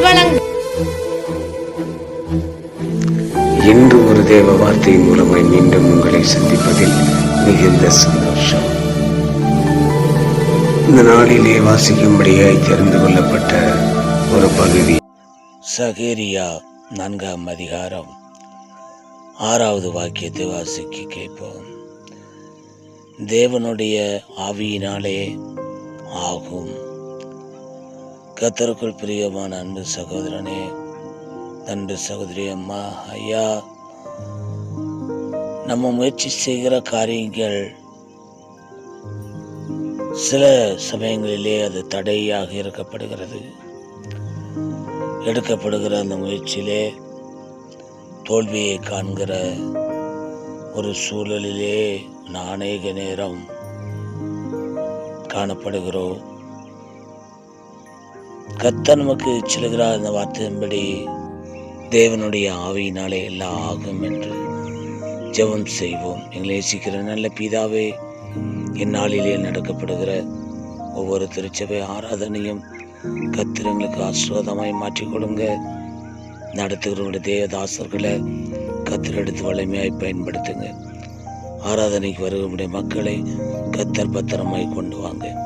வழங்கும் இன்று ஒரு தேவ வார்த்தை மூலமாய் மீண்டும் உங்களை சந்திப்பதில் மிகுந்த சந்தோஷம். இந்த நாளிலே வாசிக்கும்படியாய் தெரிந்து கொள்ளப்பட்ட ஒரு பகுதி. சகேரியா நான்காம் அதிகாரம். ஆறாவது வாக்கியத்தை வாசிக்க கேட்போம். தேவனுடைய ஆவியினாலே ஆகும். கத்தருக்குள் பிரியமான அன்பு சகோதரனே அன்பு சகோதரி அம்மா ஐயா. நம்ம முயற்சி செய்கிற காரியங்கள் சில சமயங்களிலே அது தடையாக இருக்கப்படுகிறது எடுக்கப்படுகிற அந்த முயற்சியிலே தோல்வியை காண்கிற ஒரு சூழலிலே நான் அநேக நேரம் காணப்படுகிறோம். கத்த நமக்கு சொல்லுகிறார் அந்த வார்த்தையின்படி தேவனுடைய ஆவியினாலே எல்லாம் ஆகும் என்று ஜெபம் செய்வோம். எங்களை நேசிக்கிற நல்ல பிதாவே இந்நாளிலே நடக்கப்படுகிற ஒவ்வொரு திருச்சபை ஆராதனையும் கத்திரங்களுக்கு ஆசிர்வாதமாய் மாற்றிக் கொடுங்க. நடத்துகிறவங்களுடைய தேவதாசர்களை கத்திர எடுத்து வலிமையாய் பயன்படுத்துங்க. ஆராதனைக்கு வருகிறவங்களுடைய மக்களை கத்தர் பத்திரமாய் கொண்டு வாங்க.